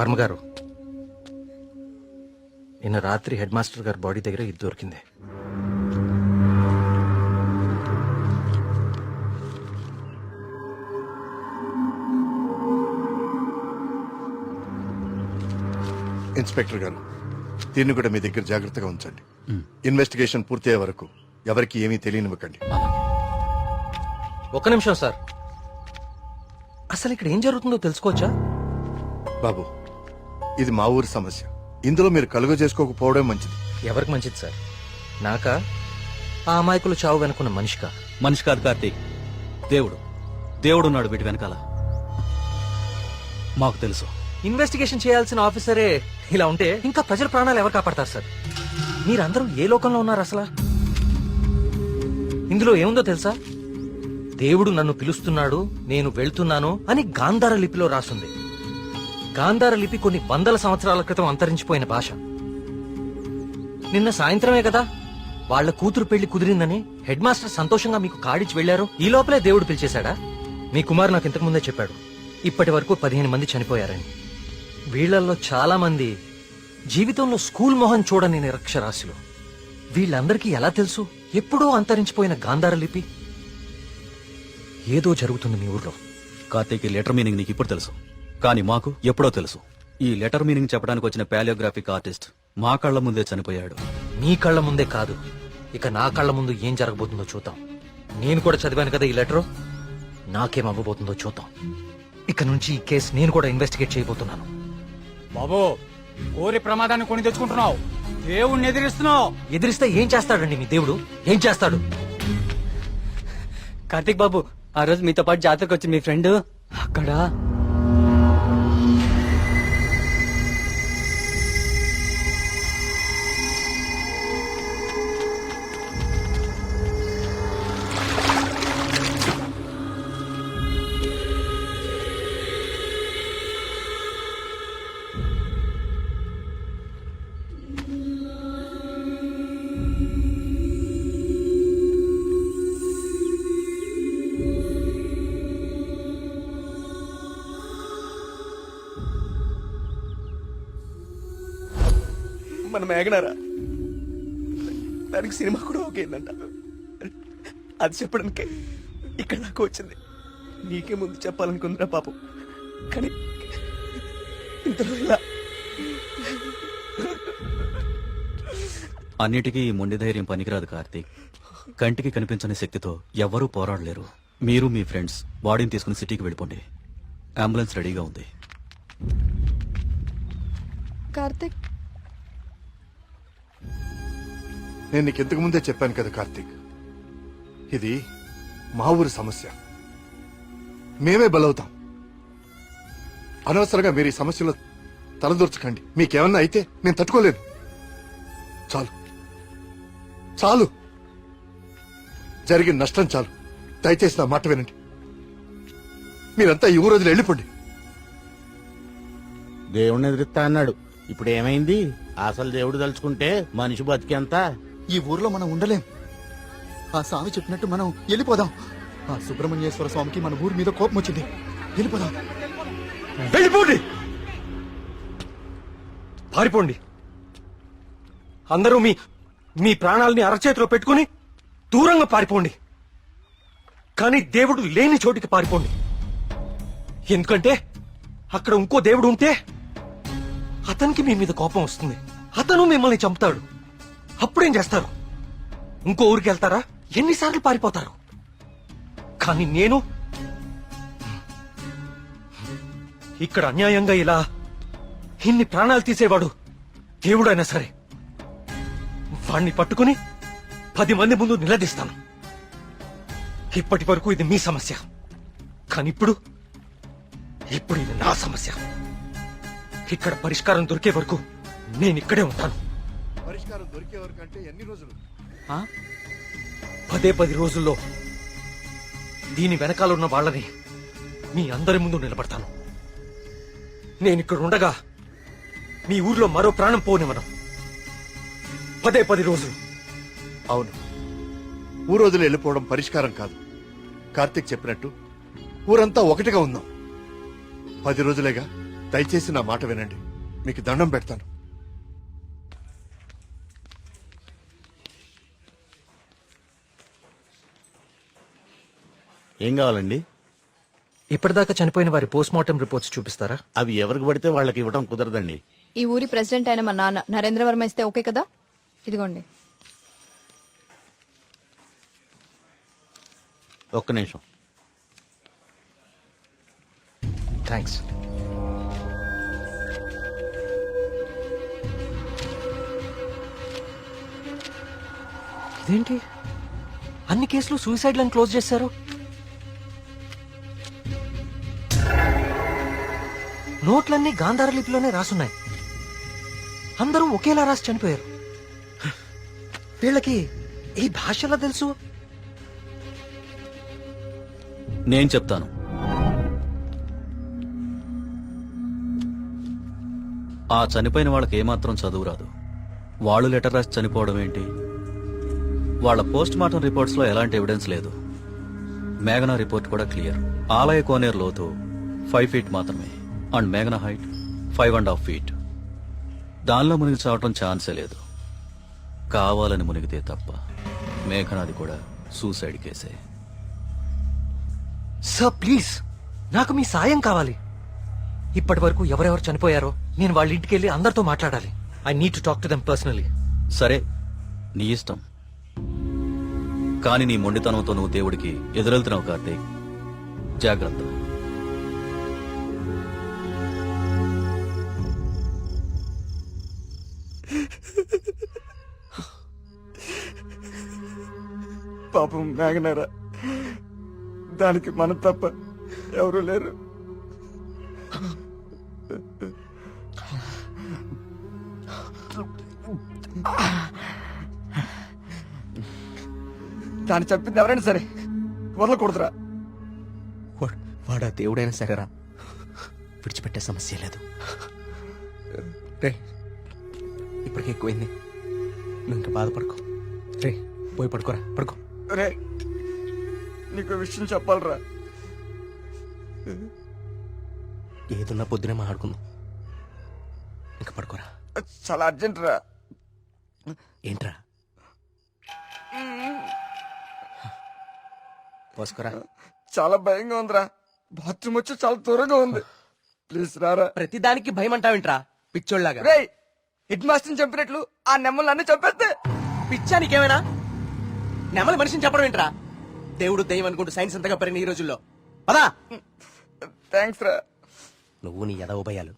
వర్మ గారు నిన్న రాత్రి హెడ్ మాస్టర్ గారి బాడీ దగ్గర ఇది దొరికింది. ఇన్స్పెక్టర్ గారు దీన్ని కూడా మీ దగ్గర జాగ్రత్తగా ఉంచండి. ఇన్వెస్టిగేషన్ పూర్తయ్యే వరకు ఎవరికి ఏమీ తెలియనివ్వకండి. ఒక్క నిమిషం సార్. అసలు ఇక్కడ ఏం జరుగుతుందో తెలుసుకోవచ్చా? బాబు ఇది మా ఊరి సమస్య. ఇందులో మీరు కలుగ చేసుకోకపోవడం మంచిది. ఎవరికి మంచిది సార్? నాకా? ఆ అమాయకులు చావు వెనుకున్న మనిషికా? మనిషి కాదు కార్తీక్. దేవుడు. దేవుడు ఉన్నాడు వీటి వెనకాల. మాకు తెలుసు. ఇన్వెస్టిగేషన్ చేయాల్సిన ఆఫీసరే ఇలా ఉంటే ఇంకా ప్రజల ప్రాణాలు ఎవరు కాపాడతారు సార్? మీరందరూ ఏ లోకంలో ఉన్నారు అసలు? ఇందులో ఏముందో తెలుసా? దేవుడు నన్ను పిలుస్తున్నాడు నేను వెళ్తున్నాను అని గాంధార లిపిలో రాసుంది. గాంధార లిపి కొన్ని వందల సంవత్సరాల క్రితం అంతరించిపోయిన భాష. నిన్న సాయంత్రమే కదా? వాళ్ళ కూతురు పెళ్ళి కుదిరిందని హెడ్ మాస్టర్ సంతోషంగా మీకు కాడిచి వెళ్ళారు ఈ లోపలే దేవుడు పిలిచేశాడా? మీ కుమారు నాకు ఇంతకు ముందే చెప్పాడు. ఇప్పటి వరకు పదిహేను మంది చనిపోయారని. వీళ్ళల్లో చాలా మంది జీవితంలో స్కూల్ మొహం చూడని నిరక్షరాశులు వీళ్ళందరికీ ఎలా తెలుసు? ఎప్పుడో అంతరించిపోయిన గాంధార లిపి. ఏదో జరుగుతుంది మీ ఊర్లో. కార్తీక్ ఈ లెటర్ మీనింగ్ నీకు ఇప్పుడు తెలుసు. కానీ మాకు ఎప్పుడో తెలుసు. ఈ లెటర్ మీనింగ్ చెప్పడానికి వచ్చిన పాలియోగ్రాఫిక్ ఆర్టిస్ట్ మా కళ్ళ ముందే చనిపోయాడు. మీ కళ్ళ ముందే కాదు. ఇక నా కళ్ళ ముందు ఏం జరగబోతుందో చూద్దాం. నేను కూడా చదివాను కదా ఈ లెటర్? నాకేం అవ్వబోతుందో చూద్దాం. ఇక నుంచి ఈ కేసు నేను కూడా ఇన్వెస్టిగేట్ చేయబోతున్నాను. బాబు ఊరి ప్రమాదాన్ని కొని తెచ్చుకుంటున్నావు. దేవుణ్ణి ఎదిరిస్తున్నావు. ఎదిరిస్తే ఏం చేస్తాడండి మీ దేవుడు? ఏం చేస్తాడు? కార్తిక్ బాబు ఆ రోజు మీతో పాటు జాతరకు వచ్చి మీ ఫ్రెండ్. అక్కడ మన మేఘనారా? దానికి సినిమా కూడా ఓకేందంట. అది చెప్పడానికే ఇక్కడ దాకా వచ్చింది. నీకే ముందు చెప్పాలనుకుందిరా పాపం. కానీ ఇంతలో ఇలా అన్నిటికీ ఈ మొండి ధైర్యం పనికిరాదు కార్తీక్. కంటికి కనిపించని శక్తితో ఎవ్వరూ పోరాడలేరు. మీరు మీ ఫ్రెండ్స్ బాడీని తీసుకుని సిటీకి వెళ్ళిపోండి. అంబులెన్స్ రెడీగా ఉంది. కార్తిక్ నేను నీకు ఇంతకు ముందే చెప్పాను కదా కార్తీక్. ఇది మా ఊరి సమస్య. మేమే బలవుతాం. అనవసరంగా మీరు ఈ సమస్యలో తలదూర్చకండి. మీకేమన్నా అయితే నేను తట్టుకోలేను. చాలు. చాలు. జరిగిన నష్టం చాలు. దయచేసి నా మాట వినండి. మీరంతా ఈ ఊరు వెళ్ళిపోండి. దేవుణ్ణి ఎదిరిస్తా అన్నాడు. ఇప్పుడు ఏమైంది? అసలు దేవుడు తలుచుకుంటే మనిషి బతికేంత? ఈ ఊర్లో మనం ఉండలేం. ఆ స్వామి చెప్పినట్టు మనం వెళ్ళిపోదాం. ఆ సుబ్రహ్మణ్యేశ్వర స్వామికి మన ఊరి మీద కోపం వచ్చింది. వెళ్ళిపోదాం. వెళ్ళిపోండి. పారిపోండి. అందరూ మీ మీ ప్రాణాలని అరచేతిలో పెట్టుకుని దూరంగా పారిపోండి. కానీ దేవుడు లేని చోటికి పారిపోండి. ఎందుకంటే అక్కడ ఇంకో దేవుడు ఉంటే అతనికి మీ మీద కోపం వస్తుంది. అతను మిమ్మల్ని చంపుతాడు. అప్పుడేం చేస్తారు? ఇంకో ఊరికి వెళ్తారా? ఎన్నిసార్లు పారిపోతారు? కానీ నేను ఇక్కడ అన్యాయంగా ఇలా ఇన్ని ప్రాణాలు తీసేవాడు దేవుడైనా సరే. వాణ్ణి పట్టుకుని పది మంది ముందు నిలదీస్తాను. ఇప్పటి వరకు ఇది మీ సమస్య. కానీ ఇప్పుడు ఇప్పుడు ఇది నా సమస్య. ఇక్కడ పరిష్కారం దొరికే వరకు నేను ఇక్కడే ఉంటాను. పరిష్కారం దొరికే వరకు అంటే ఎన్ని రోజులు? పదే పది రోజుల్లో దీని వెనకాల ఉన్న వాళ్ళని మీ అందరి ముందు నిలబడతాను. నేను ఇక్కడ ఉండగా మీ ఊర్లో మరో ప్రాణం పోనివ్వను. పదే పది రోజులు. అవును. ఊరు వదిలి వెళ్ళిపోవడం పరిష్కారం కాదు. కార్తీక్ చెప్పినట్టు ఊరంతా ఒకటిగా ఉందాం. పది రోజులేగా దయచేసి నా మాట వినండి. మీకు దండం పెడతాను. ఏం కావాలండి? ఇప్పటిదాకా చనిపోయిన వారి పోస్ట్ మార్టం రిపోర్ట్స్ చూపిస్తారా? అవి ఎవరికి పడితే వాళ్ళకి ఇవ్వడం కుదరదండి. ఈ ఊరి ప్రెసిడెంట్ అయిన మా నాన్న నరేంద్ర వర్మ ఇస్తే ఓకే కదా? ఇదిగోండి. ఒక్క నిమిషం. థ్యాంక్స్ ఇదేంటి? అన్ని కేసులు సూసైడ్లను క్లోజ్ చేశారు? నోట్లన్నీ గాంధార లిపిలోనే రాసున్నాయి. అందరూ ఒకేలా రాసి చనిపోయారు. వీళ్ళకి ఈ భాషలా తెలుసు? నేను చెప్తాను. ఆ చనిపోయిన వాళ్ళకి ఏమాత్రం చదువు రాదు. వాళ్ళు లెటర్ రాసి చనిపోవడం ఏంటి? వాళ్ళ పోస్ట్ మార్టం రిపోర్ట్స్లో ఎలాంటి ఎవిడెన్స్ లేదు. మేఘనా రిపోర్ట్ కూడా క్లియర్. ఆలయ కోనేరు లోతు ఫైవ్ ఫీట్ మాత్రమే. అండ్ మేఘనా height five and half feet. దానిలో మునిగి చావటం ఛాన్సే లేదు. కావాలని మునిగితే తప్ప మేఘనాది కూడా సూసైడ్ కేసే. సార్ ప్లీజ్ నాకు మీ సాయం కావాలి. ఇప్పటి వరకు ఎవరెవరు చనిపోయారో నేను వాళ్ళ ఇంటికి వెళ్ళి అందరితో మాట్లాడాలి. I need to talk to them personally సరే నీ ఇష్టం. కానీ నీ మొండితనంతో నువ్వు దేవుడికి ఎదురెళ్తున్నావు కార్తీక్. జాగ్రత్త. పాపం మేఘనారా. దానికి మనం తప్ప ఎవరు లేరు. దాన్ని చెప్పింది ఎవరైనా సరే వదలకూడదురా. వాడా దేవుడైనా సరేరా. విడిచిపెట్టే సమస్య లేదు. రే ఇప్పటికే ఎక్కువైంది. నువ్వు ఇంకా బాధపడుకో. రే పోయి పడుకోరా పడుకో. రే నీకు విషయం చెప్పాలరా. ఏదున్నా పొద్దునే మాట్లాడుకుందాం. ఇంకా పడుకోరా. చాలా అర్జెంట్ రా ఏంట్రా? పోసుకోరా. చాలా భయంగా ఉందిరా. బాత్రూమ్ వచ్చి చాలా దూరంగా ఉంది. ప్లీజ్ రారా. ప్రతిదానికి భయం అంటావేంట్రా పిచ్చోళ్ళగా రే హెడ్ మాస్టర్ చంపినట్లు ఆ నెమ్మలు అన్ని చంపేస్తే. పిచ్చా నీకేమైనా? నెమలి మనిషిని చెప్పడం ఏంట్రా? దేవుడు దయ్యం అనుకుంటూ సైన్స్ అంతగా పెరిగిన ఈ రోజుల్లో. పదా. థ్యాంక్స్ రా. నువ్వు నీ ఎదవ భయాలు